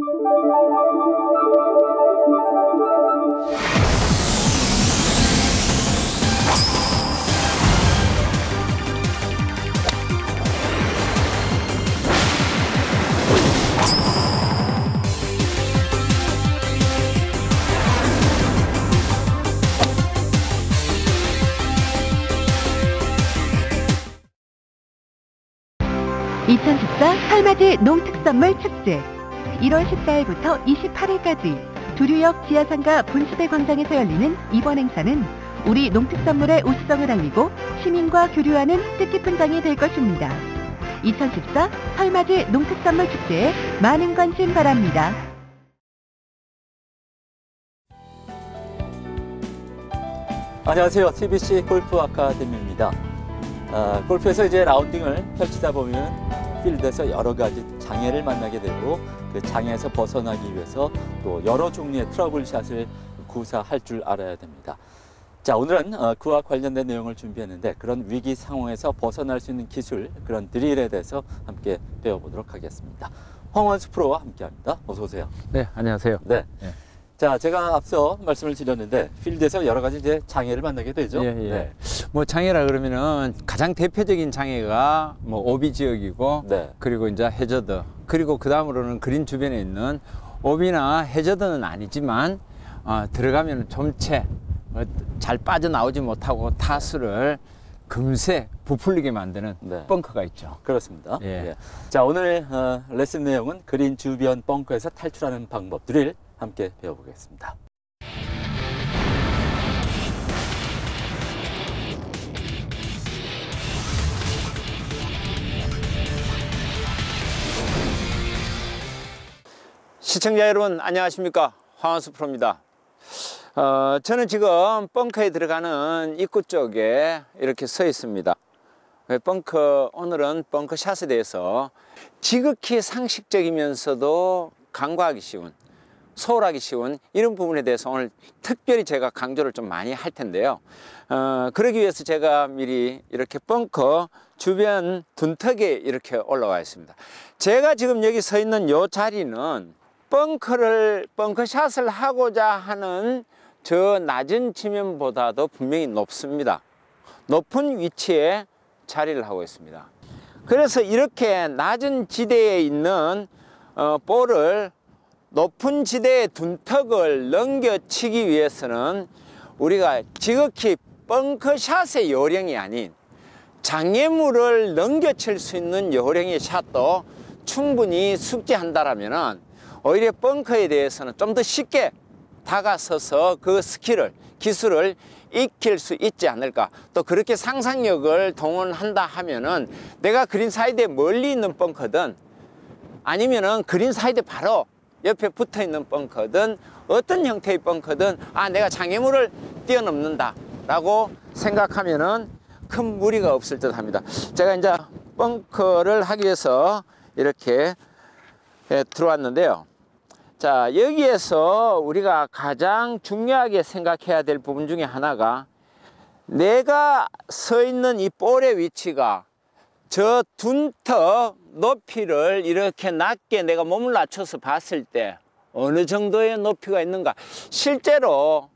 (2014) 설맞이 농특산물 축제 1월 14일부터 28일까지 두류역 지하상가 분수대 광장에서 열리는 이번 행사는 우리 농특산물의 우수성을 알리고 시민과 교류하는 뜻깊은 장이 될 것입니다. 2014 설맞이 농특산물 축제에 많은 관심 바랍니다. 안녕하세요. TBC 골프 아카데미입니다. 아, 골프에서 이제 라운딩을 펼치다 보면 필드에서 여러 가지 장애를 만나게 되고 그 장애에서 벗어나기 위해서 또 여러 종류의 트러블 샷을 구사할 줄 알아야 됩니다. 자, 오늘은 어, 그와 관련된 내용을 준비했는데 그런 위기 상황에서 벗어날 수 있는 기술, 그런 드릴에 대해서 함께 배워보도록 하겠습니다. 황원수 프로와 함께합니다. 어서 오세요. 네, 안녕하세요. 네. 예. 자, 제가 앞서 말씀을 드렸는데 필드에서 여러 가지 이제 장애를 만나게 되죠. 예, 예. 네. 뭐 장애라 그러면은 가장 대표적인 장애가 뭐 오비 지역이고 네. 그리고 이제 해저드 그리고 그 다음으로는 그린 주변에 있는 오비나 해저드는 아니지만 어, 들어가면 좀채 어, 잘 빠져나오지 못하고 타수를 금세 부풀리게 만드는 네. 벙커가 있죠. 그렇습니다. 예. 자, 오늘 어, 레슨 내용은 그린 주변 벙커에서 탈출하는 방법 드릴 함께 배워보겠습니다. 시청자 여러분 안녕하십니까? 황원수 프로입니다. 어, 저는 지금 벙커에 들어가는 입구 쪽에 이렇게 서 있습니다. 왜 벙커 오늘은 벙커 샷에 대해서 지극히 상식적이면서도 간과하기 쉬운 소홀하기 쉬운 이런 부분에 대해서 오늘 특별히 제가 강조를 좀 많이 할 텐데요 어, 그러기 위해서 제가 미리 이렇게 벙커 주변 둔턱에 이렇게 올라와 있습니다 제가 지금 여기 서 있는 이 자리는 벙커를 벙커샷을 하고자 하는 저 낮은 지면보다도 분명히 높습니다. 높은 위치에 자리를 하고 있습니다. 그래서 이렇게 낮은 지대에 있는 어, 볼을 높은 지대의 둔턱을 넘겨치기 위해서는 우리가 지극히 벙커샷의 요령이 아닌 장애물을 넘겨칠 수 있는 요령의 샷도 충분히 숙지한다라면은 오히려 벙커에 대해서는 좀 더 쉽게 다가서서 그 스킬을 기술을 익힐 수 있지 않을까. 또 그렇게 상상력을 동원한다 하면은 내가 그린 사이드에 멀리 있는 벙커든 아니면은 그린 사이드 바로 옆에 붙어 있는 벙커든 어떤 형태의 벙커든 아 내가 장애물을 뛰어넘는다 라고 생각하면은 큰 무리가 없을 듯 합니다. 제가 이제 벙커를 하기 위해서 이렇게 예, 들어왔는데요. 자 여기에서 우리가 가장 중요하게 생각해야 될 부분 중에 하나가 내가 서 있는 이 볼의 위치가 저 둔턱 높이를 이렇게 낮게 내가 몸을 낮춰서 봤을 때 어느 정도의 높이가 있는가? 실제로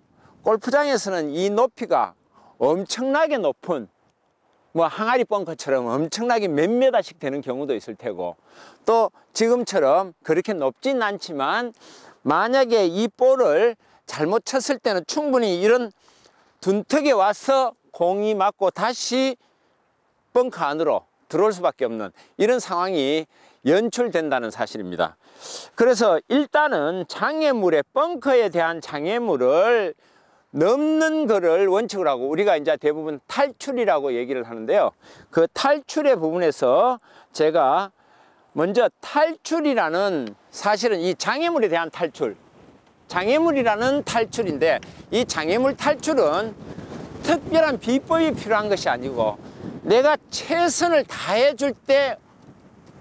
골프장에서는 이 높이가 엄청나게 높은 뭐 항아리 벙커처럼 엄청나게 몇 메다씩 되는 경우도 있을 테고 또 지금처럼 그렇게 높진 않지만 만약에 이 볼을 잘못 쳤을 때는 충분히 이런 둔턱에 와서 공이 맞고 다시 벙커 안으로 들어올 수밖에 없는 이런 상황이 연출된다는 사실입니다. 그래서 일단은 장애물의 벙커에 대한 장애물을 넘는 거를 원칙으로 하고 우리가 이제 대부분 탈출이라고 얘기를 하는데요. 그 탈출의 부분에서 제가 먼저 탈출이라는 사실은 이 장애물에 대한 탈출 장애물이라는 탈출인데 이 장애물 탈출은 특별한 비법이 필요한 것이 아니고 내가 최선을 다해 줄 때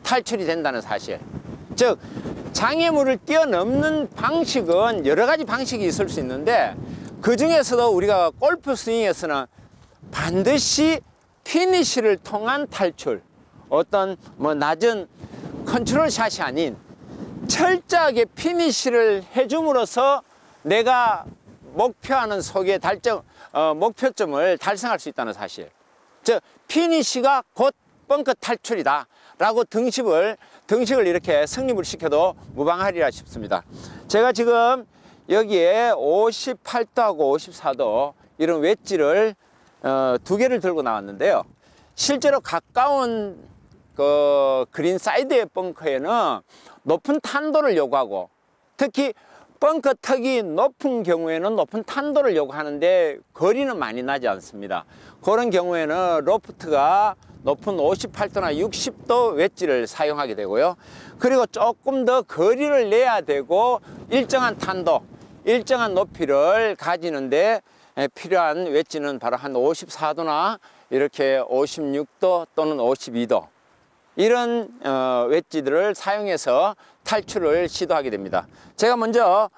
탈출이 된다는 사실 즉 장애물을 뛰어넘는 방식은 여러 가지 방식이 있을 수 있는데 그 중에서도 우리가 골프 스윙에서는 반드시 피니쉬를 통한 탈출 어떤 뭐 낮은 컨트롤 샷이 아닌 철저하게 피니쉬를 해줌으로써 내가 목표하는 속의 달정, 어, 목표점을 달성할 수 있다는 사실. 즉, 피니쉬가 곧 벙커 탈출이다. 라고 등식을, 등식을 이렇게 성립을 시켜도 무방하리라 싶습니다. 제가 지금 여기에 58도하고 54도 이런 웨지를 어, 두 개를 들고 나왔는데요. 실제로 가까운 그 그린 사이드의 벙커에는 높은 탄도를 요구하고 특히 벙커 턱이 높은 경우에는 높은 탄도를 요구하는데 거리는 많이 나지 않습니다. 그런 경우에는 로프트가 높은 58도나 60도 웨지를 사용하게 되고요. 그리고 조금 더 거리를 내야 되고 일정한 탄도, 일정한 높이를 가지는데 필요한 웨지는 바로 한 54도나 이렇게 56도 또는 52도 이런 어, 웨지들을 사용해서 탈출을 시도하게 됩니다. 제가 먼저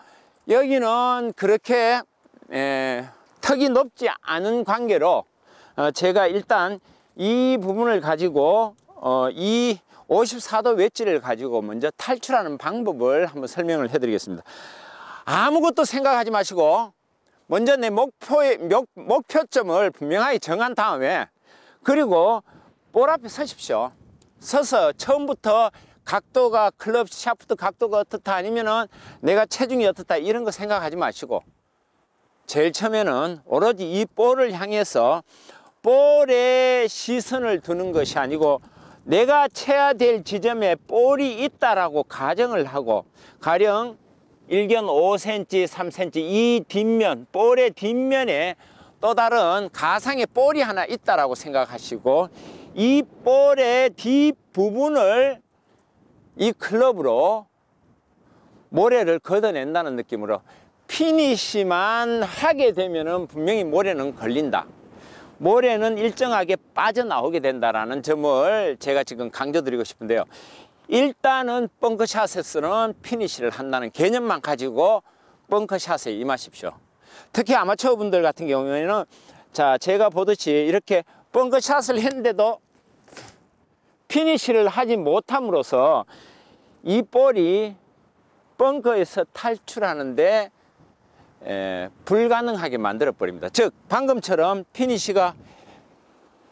여기는 그렇게 에, 턱이 높지 않은 관계로 어, 제가 일단 이 부분을 가지고 어, 이 54도 웨지를 가지고 먼저 탈출하는 방법을 한번 설명을 해드리겠습니다. 아무것도 생각하지 마시고 먼저 내 목표의 목, 목표점을 분명하게 정한 다음에 그리고 볼 앞에 서십시오. 서서 처음부터 각도가 클럽 샤프트 각도가 어떻다 아니면은 내가 체중이 어떻다 이런 거 생각하지 마시고 제일 처음에는 오로지 이 볼을 향해서 볼에 시선을 두는 것이 아니고 내가 쳐야 될 지점에 볼이 있다라고 가정을 하고 가령 일견 5cm, 3cm 이 뒷면, 볼의 뒷면에 또 다른 가상의 볼이 하나 있다라고 생각하시고 이 볼의 뒷부분을 이 클럽으로 모래를 걷어낸다는 느낌으로 피니시만 하게 되면은 분명히 모래는 걸린다. 모래는 일정하게 빠져나오게 된다라는 점을 제가 지금 강조드리고 싶은데요. 일단은 벙커샷에서는 피니시를 한다는 개념만 가지고 벙커샷에 임하십시오. 특히 아마추어 분들 같은 경우에는 자 제가 보듯이 이렇게 벙커샷을 했는데도 피니시를 하지 못함으로써 이 볼이 벙커에서 탈출하는데 에, 불가능하게 만들어 버립니다. 즉 방금처럼 피니시가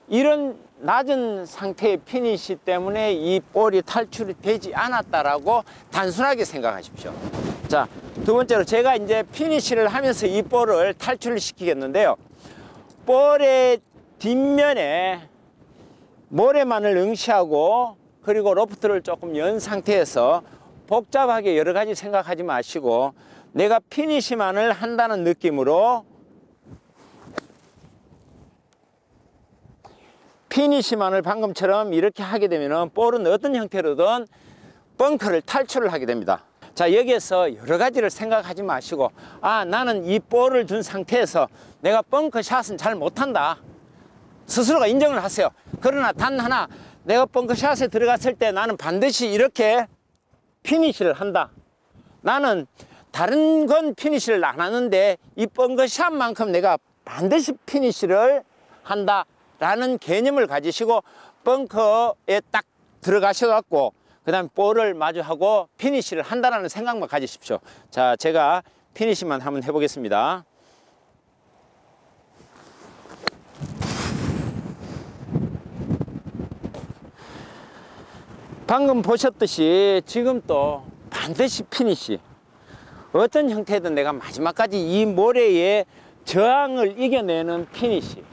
이런 낮은 상태의 피니시 때문에 이 볼이 탈출이 되지 않았다라고 단순하게 생각하십시오. 자, 두 번째로 제가 이제 피니시를 하면서 이 볼을 탈출을 시키겠는데요. 볼의 뒷면에 모래만을 응시하고 그리고 로프트를 조금 연 상태에서 복잡하게 여러 가지 생각하지 마시고 내가 피니시만을 한다는 느낌으로 피니시만을 방금처럼 이렇게 하게 되면 볼은 어떤 형태로든 벙커를 탈출을 하게 됩니다. 자 여기에서 여러 가지를 생각하지 마시고 아 나는 이 볼을 둔 상태에서 내가 벙커 샷은 잘 못한다. 스스로가 인정을 하세요. 그러나 단 하나 내가 벙커 샷에 들어갔을 때 나는 반드시 이렇게 피니시를 한다. 나는 다른 건 피니시를 안 하는데 이 벙커 샷만큼 내가 반드시 피니시를 한다. 라는 개념을 가지시고 벙커에 딱 들어가셔갖고 그 다음 볼을 마주하고 피니시를 한다는 생각만 가지십시오. 자, 제가 피니시만 한번 해보겠습니다. 방금 보셨듯이 지금 또 반드시 피니시 어떤 형태든 내가 마지막까지 이 모래의 저항을 이겨내는 피니시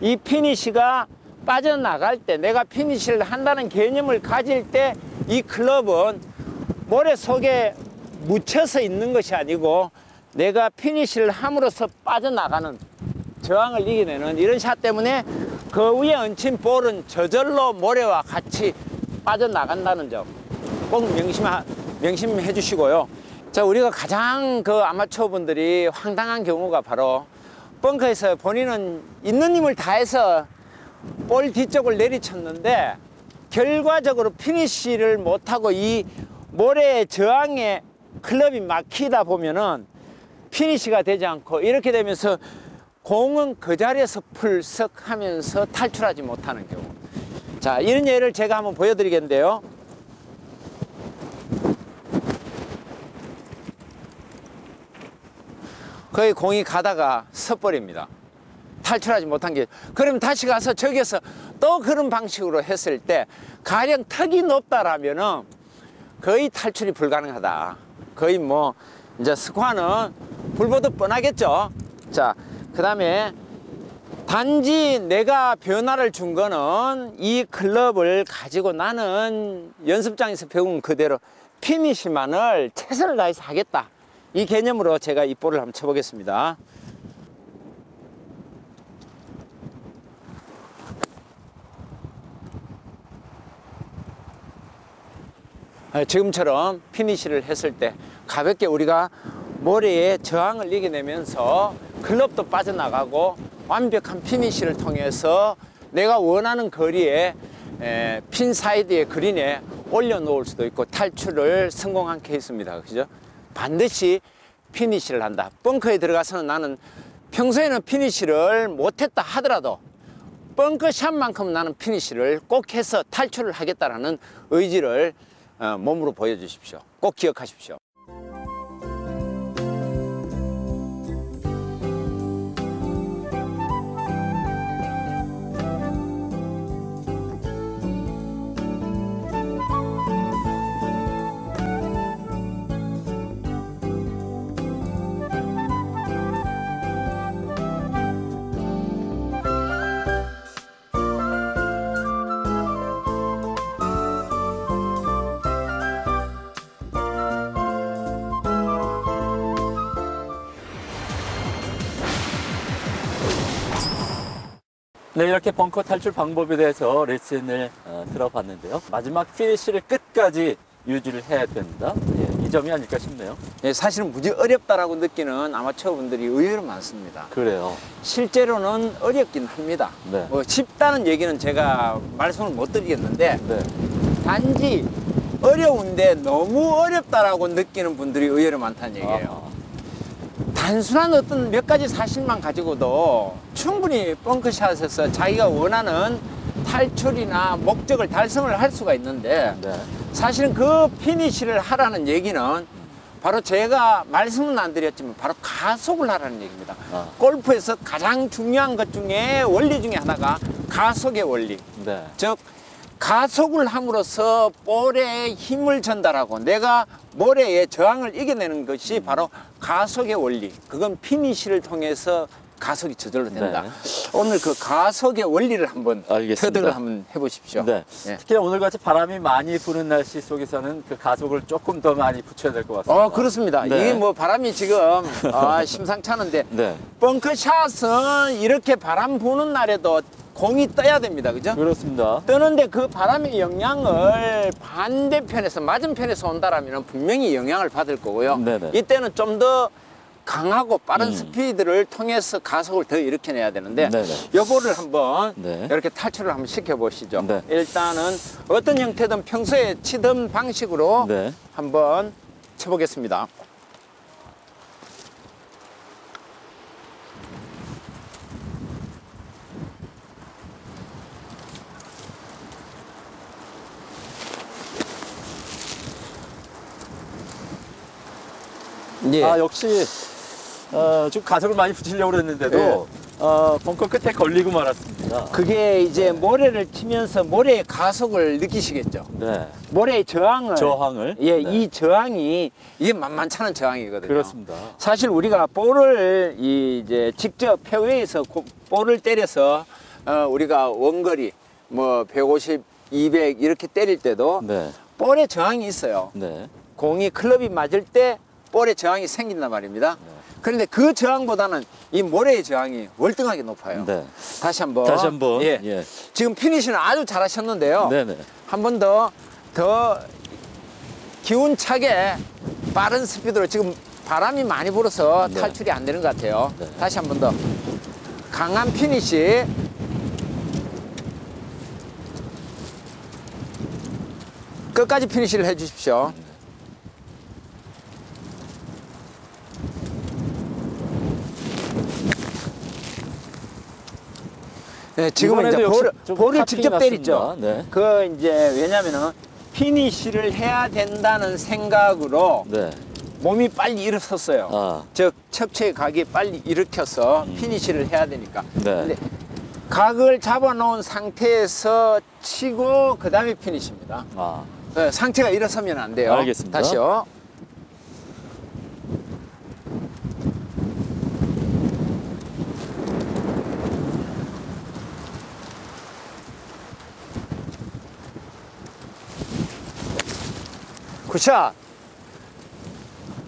이 피니시가 빠져나갈 때 내가 피니시를 한다는 개념을 가질 때 이 클럽은 모래 속에 묻혀서 있는 것이 아니고 내가 피니시를 함으로써 빠져나가는 저항을 이겨내는 이런 샷 때문에 그 위에 얹힌 볼은 저절로 모래와 같이 빠져나간다는 점 꼭 명심, 명심해 주시고요. 자, 우리가 가장 그 아마추어 분들이 황당한 경우가 바로 벙커에서 본인은 있는 힘을 다해서 볼 뒤쪽을 내리쳤는데 결과적으로 피니쉬를 못하고 이 모래 저항에 클럽이 막히다 보면은 피니쉬가 되지 않고 이렇게 되면서 공은 그 자리에서 풀썩하면서 탈출하지 못하는 경우. 자 이런 예를 제가 한번 보여드리겠는데요. 거의 공이 가다가 섰버립니다. 탈출하지 못한 게 그러면 다시 가서 저기서 또 그런 방식으로 했을 때 가령 턱이 높다라면은 거의 탈출이 불가능하다. 거의 뭐 이제 스쿼는 불보듯 뻔하겠죠. 자, 그 다음에 단지 내가 변화를 준 거는 이 클럽을 가지고 나는 연습장에서 배운 그대로 피니시만을 최선을 다해서 하겠다. 이 개념으로 제가 이 볼을 한번 쳐보겠습니다. 지금처럼 피니시를 했을 때 가볍게 우리가 모래에 저항을 이겨내면서 클럽도 빠져나가고 완벽한 피니시를 통해서 내가 원하는 거리에 에, 핀 사이드의 그린에 올려놓을 수도 있고 탈출을 성공한 케이스입니다. 그죠? 반드시 피니시를 한다. 벙커에 들어가서는 나는 평소에는 피니시를 못했다 하더라도 벙커샷만큼 나는 피니시를 꼭 해서 탈출을 하겠다라는 의지를 어, 몸으로 보여주십시오. 꼭 기억하십시오. 네, 이렇게 벙커 탈출 방법에 대해서 레슨을 어, 들어봤는데요. 마지막 피니쉬를 끝까지 유지를 해야 된다. 예, 이 점이 아닐까 싶네요. 예, 사실은 무지 어렵다라고 느끼는 아마추어 분들이 의외로 많습니다. 그래요. 실제로는 어렵긴 합니다. 네. 뭐 쉽다는 얘기는 제가 말씀을 못 드리겠는데 네. 단지 어려운데 너무 어렵다라고 느끼는 분들이 의외로 많다는 얘기예요. 아하. 단순한 어떤 몇 가지 사실만 가지고도 충분히 벙커샷에서 자기가 원하는 탈출이나 목적을 달성을 할 수가 있는데 네. 사실은 그 피니시를 하라는 얘기는 바로 제가 말씀은 안 드렸지만 바로 가속을 하라는 얘기입니다. 아. 골프에서 가장 중요한 것 중에 원리 중에 하나가 가속의 원리. 네. 즉 가속을 함으로써 볼에 힘을 전달하고 내가 모래의 저항을 이겨내는 것이 바로 가속의 원리. 그건 피니시를 통해서 가속이 저절로 된다. 네. 오늘 그 가속의 원리를 한번 알겠습니다. 터득을 한번 해보십시오. 네. 예. 특히 오늘같이 바람이 많이 부는 날씨 속에서는 그 가속을 조금 더 많이 붙여야 될 것 같습니다. 어 그렇습니다. 네. 이게 뭐 바람이 지금 아, 심상찮은데 네. 벙커샷은 이렇게 바람 부는 날에도 공이 떠야 됩니다. 그죠? 그렇습니다. 뜨는데 그 바람의 영향을 반대편에서 맞은편에서 온다라면 분명히 영향을 받을 거고요. 네네. 이때는 좀 더 강하고 빠른 음. 스피드를 통해서 가속을 더 일으켜내야 되는데 네네. 요거를 한번 네. 이렇게 탈출을 한번 시켜보시죠. 네. 일단은 어떤 형태든 평소에 치던 방식으로 네. 한번 쳐보겠습니다. 예. 아 역시 어, 좀 가속을 많이 붙이려고 그랬는데도 네. 어, 벙커 끝에 걸리고 말았습니다. 그게 이제 모래를 치면서 모래의 가속을 느끼시겠죠. 네. 모래의 저항을 저항을. 예, 네. 이 저항이 이게 만만찮은 저항이거든요. 그렇습니다. 사실 우리가 볼을 이 이제 직접 페어웨이에서 고- 볼을 때려서 어, 우리가 원거리 뭐 150, 200 이렇게 때릴 때도 네. 볼에 저항이 있어요. 네. 공이 클럽이 맞을 때 볼에 저항이 생긴단 말입니다. 그런데 그 저항보다는 이 모래의 저항이 월등하게 높아요. 네. 다시 한번. 다시 한번. 예. 예. 지금 피니시는 아주 잘하셨는데요. 네네. 한 번 더, 더 기운차게 빠른 스피드로 지금 바람이 많이 불어서 네. 탈출이 안 되는 것 같아요. 네. 다시 한 번 더. 강한 피니시. 끝까지 피니시를 해 주십시오. 네, 지금은 이제 역시 볼을, 직접. 때리죠. 네. 그 이제 왜냐면은 피니시를 해야 된다는 생각으로 네. 몸이 빨리 일어섰어요. 아, 즉 척추의 각이 빨리 일으켜서 피니시를 해야 되니까. 네. 근데 각을 잡아놓은 상태에서 치고 그 다음에 피니시입니다. 아, 네, 상체가 일어서면 안 돼요. 알겠습니다. 다시요. 굿샷.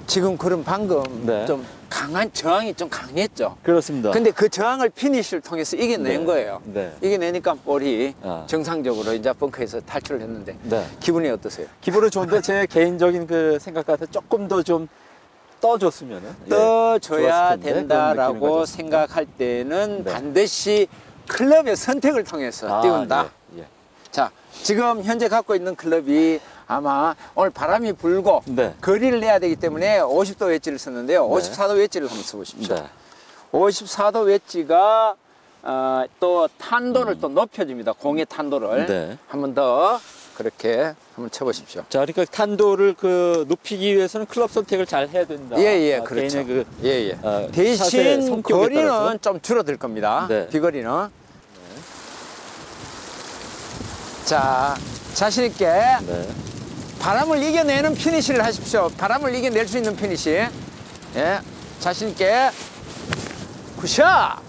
지금 그럼 방금 네. 좀 강한 저항이 좀 강했죠. 그렇습니다. 근데 그 저항을 피니시를 통해서 이겨낸 네. 거예요. 네. 이겨내니까 볼이 아. 정상적으로 이제 벙커에서 탈출을 했는데 네. 기분이 어떠세요? 기분은 좋은데 제 개인적인 그 생각 같아 조금 더 좀 떠줬으면은 예, 떠줘야 된다라고. 생각할 때는 네. 반드시 클럽의 선택을 통해서 아, 띄운다. 예, 예. 자, 지금 현재 갖고 있는 클럽이 아마 오늘 바람이 불고 네. 거리를 내야 되기 때문에 50도 웨지를 썼는데요. 네. 54도 웨지를 한번 써보십시오. 네. 54도 웨지가 어, 또 탄도를 또 높여줍니다. 공의 탄도를 네. 한번 더 그렇게 한번 쳐보십시오. 자, 그러니까 탄도를 그 높이기 위해서는 클럽 선택을 잘 해야 된다. 예, 예, 아, 그렇죠. 그 예, 예. 어, 대신 거리는 따라서. 좀 줄어들 겁니다. 네. 비거리는. 자, 자신 있게 네. 바람을 이겨내는 피니시를 하십시오. 바람을 이겨낼 수 있는 피니시. 예, 자신 있게 굿샷.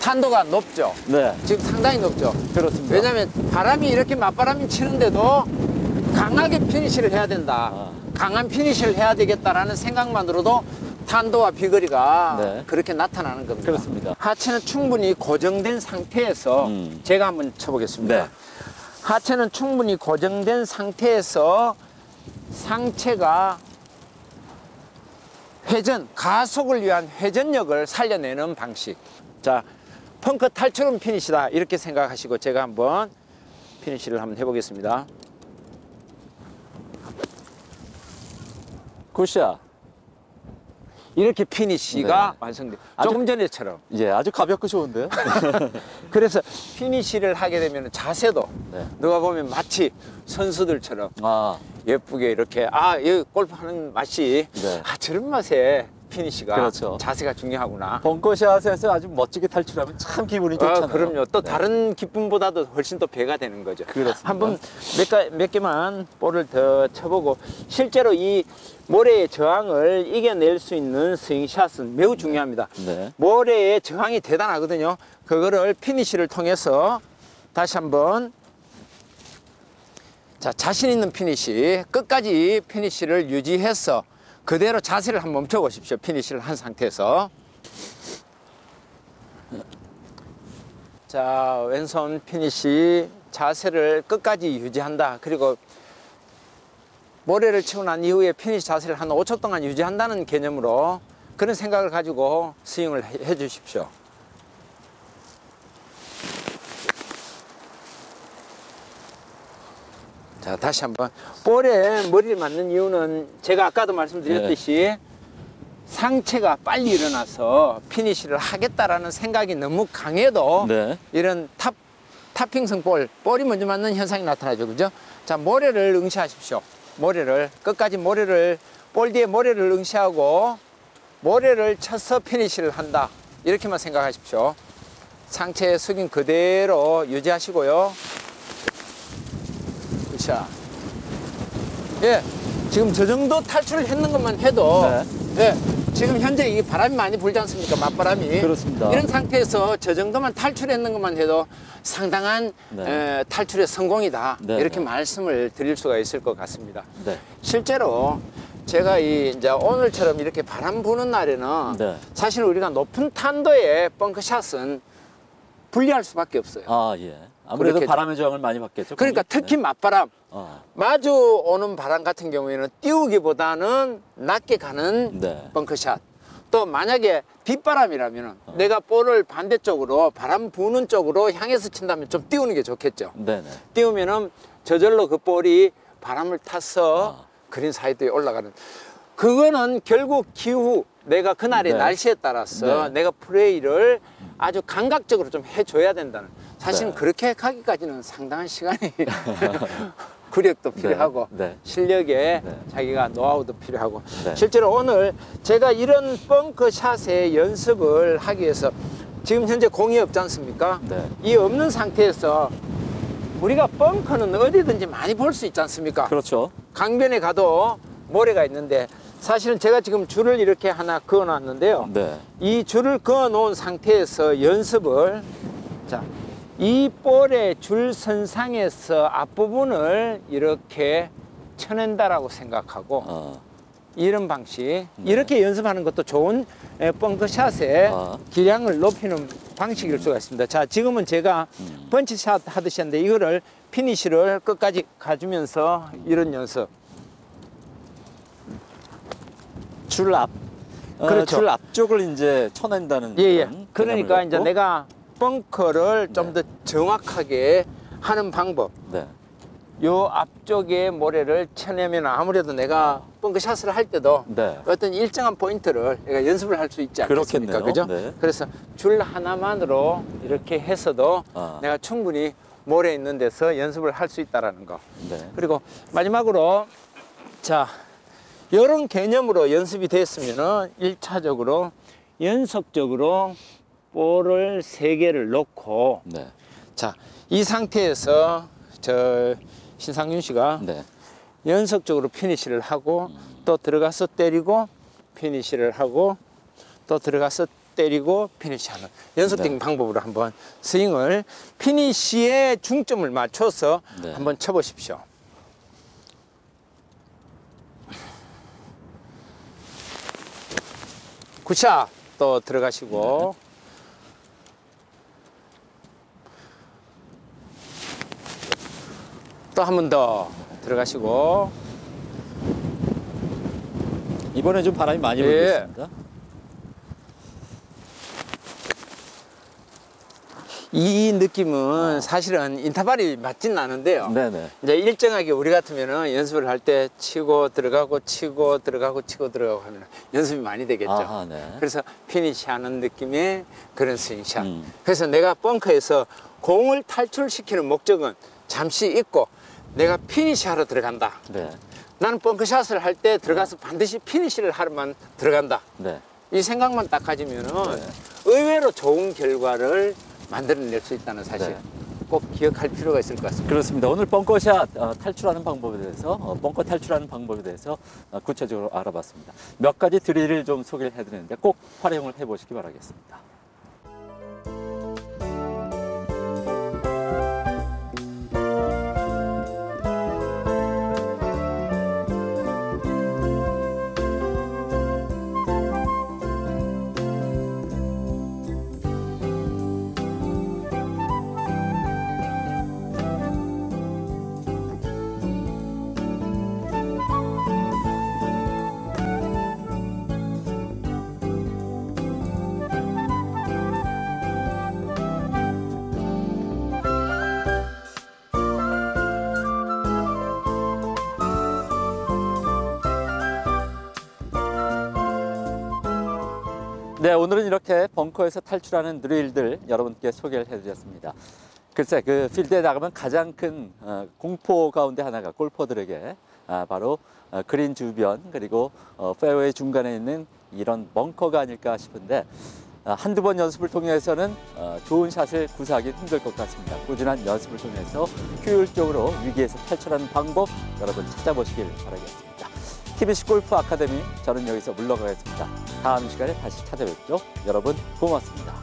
탄도가 높죠. 네. 지금 상당히 높죠. 그렇습니다. 왜냐하면 바람이 이렇게 맞바람이 치는데도 강하게 피니시를 해야 된다. 아. 강한 피니시를 해야 되겠다라는 생각만으로도 탄도와 비거리가 네. 그렇게 나타나는 겁니다. 그렇습니다. 하체는 충분히 고정된 상태에서 음. 제가 한번 쳐보겠습니다. 네. 하체는 충분히 고정된 상태에서 상체가 회전, 가속을 위한 회전력을 살려내는 방식. 자, 펑크 탈출은 피니시다. 이렇게 생각하시고 제가 한번 피니시를 한번 해보겠습니다. 굿샷. 이렇게 피니시가 네. 완성돼. 조금 전에처럼. 예, 아주 가볍고 좋은데요. 그래서 피니시를 하게 되면 자세도 네. 누가 보면 마치 선수들처럼 아, 예쁘게 이렇게 아, 이 골프하는 맛이 네. 아, 저런 맛에 피니시가 그렇죠. 자세가 중요하구나. 벙커샷에서 아주 멋지게 탈출하면 참 기분이 좋잖아요. 아, 그럼요. 또 네. 다른 기쁨보다도 훨씬 더 배가 되는 거죠. 그렇습니다. 한번 몇, 가- 몇 개만 볼을 더 쳐보고 실제로 이 모래의 저항을 이겨낼 수 있는 스윙샷은 매우 중요합니다. 네. 모래의 저항이 대단하거든요. 그거를 피니시를 통해서 다시 한번 자 자신 있는 피니시 끝까지 피니시를 유지해서 그대로 자세를 한번 멈춰 보십시오. 피니시를 한 상태에서 자 왼손 피니시 자세를 끝까지 유지한다. 그리고 모래를 치고 난 이후에 피니시 자세를 한 5초 동안 유지한다는 개념으로 그런 생각을 가지고 스윙을 해, 해 주십시오. 자, 다시 한번. 볼에 머리를 맞는 이유는 제가 아까도 말씀드렸듯이 상체가 빨리 일어나서 피니시를 하겠다라는 생각이 너무 강해도 네. 이런 탑, 탑핑성 볼, 볼이 먼저 맞는 현상이 나타나죠. 그죠? 자, 모래를 응시하십시오. 모래를, 끝까지 모래를, 볼 뒤에 모래를 응시하고 모래를 쳐서 피니시를 한다. 이렇게만 생각하십시오. 상체 숙인 그대로 유지하시고요. 자, 예, 지금 저 정도 탈출을 했는 것만 해도, 예, 지금 현재 이 바람이 많이 불지 않습니까? 맞바람이. 그렇습니다. 이런 상태에서 저 정도만 탈출했는 것만 해도 상당한 네. 에, 탈출의 성공이다. 네, 이렇게 네. 말씀을 드릴 수가 있을 것 같습니다. 네. 실제로 제가 이 이제 오늘처럼 이렇게 바람 부는 날에는 네. 사실 우리가 높은 탄도의 벙커샷은 불리할 수밖에 없어요. 아, 예. 아무래도 그렇게- 바람의 저항을 많이 받겠죠. 그러니까 거기? 특히 네. 맞바람, 아, 마주 오는 바람 같은 경우에는 띄우기보다는 낮게 가는 네. 벙커샷. 또 만약에 빗바람이라면 내가 볼을 반대쪽으로 바람 부는 쪽으로 향해서 친다면 좀 띄우는 게 좋겠죠. 네네. 띄우면은 저절로 그 볼이 바람을 타서 아. 그린 사이드에 올라가는. 그거는 결국 기후, 내가 그날의 네. 날씨에 따라서 네. 내가 플레이를 아주 감각적으로 좀 해줘야 된다는. 사실은 네. 그렇게 가기까지는 상당한 시간이 구력도 네, 필요하고 네. 실력에 네. 자기가 노하우도 필요하고 네. 실제로 오늘 제가 이런 벙커샷의 연습을 하기 위해서 지금 현재 공이 없지 않습니까? 네. 이 없는 상태에서 우리가 벙커는 어디든지 많이 볼 수 있지 않습니까? 그렇죠. 강변에 가도 모래가 있는데 사실은 제가 지금 줄을 이렇게 하나 그어 놨는데요. 네. 이 줄을 그어 놓은 상태에서 연습을 자, 이 볼의 줄 선상에서 앞부분을 이렇게 쳐낸다라고 생각하고 어, 이런 방식 이렇게 연습하는 것도 좋은 에, 벙커샷의 아. 기량을 높이는 방식일 수가 있습니다. 자, 지금은 제가 음. 펀치샷 하듯이 하는데 이거를 피니시를 끝까지 가주면서 이런 연습. 줄 앞. 어, 그렇죠. 줄 앞쪽을 이제 쳐낸다는. 예, 예. 그러니까 이제. 내가 벙커를 좀더 네. 정확하게 하는 방법. 네. 요 앞쪽에 모래를 쳐내면 아무래도 내가 벙커샷을 할 때도 네. 어떤 일정한 포인트를 내가 연습을 할 수 있지 않겠습니까? 그렇겠네요. 그죠? 네. 그래서 줄 하나만으로 이렇게 해서도 아. 내가 충분히 모래 있는 데서 연습을 할 수 있다라는 거. 네. 그리고 마지막으로 자 이런 개념으로 연습이 됐으면은 일차적으로 연속적으로 볼을 세 개를 놓고 네. 자 이 상태에서 저 신상윤 씨가 네. 연속적으로 피니시를 하고 또 들어가서 때리고 피니시를 하고 또 들어가서 때리고 피니시하는 연속적인 네. 방법으로 한번 스윙을 피니시에 중점을 맞춰서 네. 한번 쳐보십시오. 굿샷 또 들어가시고 또 한 번 더 들어가시고 이번에 좀 바람이 많이 불고 예. 있습니다. 이 느낌은 사실은 인터벌이 맞진 않은데요. 네네. 이제 일정하게 우리 같으면은 연습을 할 때 치고 들어가고 치고 들어가고 치고 들어가고 하면 연습이 많이 되겠죠. 아하, 네. 그래서 피니시하는 느낌의 그런 스윙샷. 음. 그래서 내가 벙커에서 공을 탈출시키는 목적은 잠시 있고 내가 피니시하러 들어간다. 네. 나는 벙커샷을 할 때 들어가서 반드시 피니시를 하러만 들어간다. 네. 이 생각만 딱 가지면은 네. 의외로 좋은 결과를 만들어낼 수 있다는 사실 네. 꼭 기억할 필요가 있을 것 같습니다. 그렇습니다. 오늘 벙커샷 어, 탈출하는 방법에 대해서 어, 벙커 탈출하는 방법에 대해서 어, 구체적으로 알아봤습니다. 몇 가지 드릴을 좀 소개를 해드리는데 꼭 활용을 해보시기 바라겠습니다. 네, 오늘은 이렇게 벙커에서 탈출하는 드릴들 여러분께 소개를 해드렸습니다. 글쎄, 그 필드에 나가면 가장 큰 어, 공포 가운데 하나가 골퍼들에게 아, 바로 어, 그린 주변 그리고 어, 페어웨이 중간에 있는 이런 벙커가 아닐까 싶은데 아, 한두 번 연습을 통해서는 어, 좋은 샷을 구사하기 힘들 것 같습니다. 꾸준한 연습을 통해서 효율적으로 위기에서 탈출하는 방법 여러분 찾아보시길 바라겠습니다. TBC 골프 아카데미 저는 여기서 물러가겠습니다. 다음 시간에 다시 찾아뵙죠. 여러분 고맙습니다.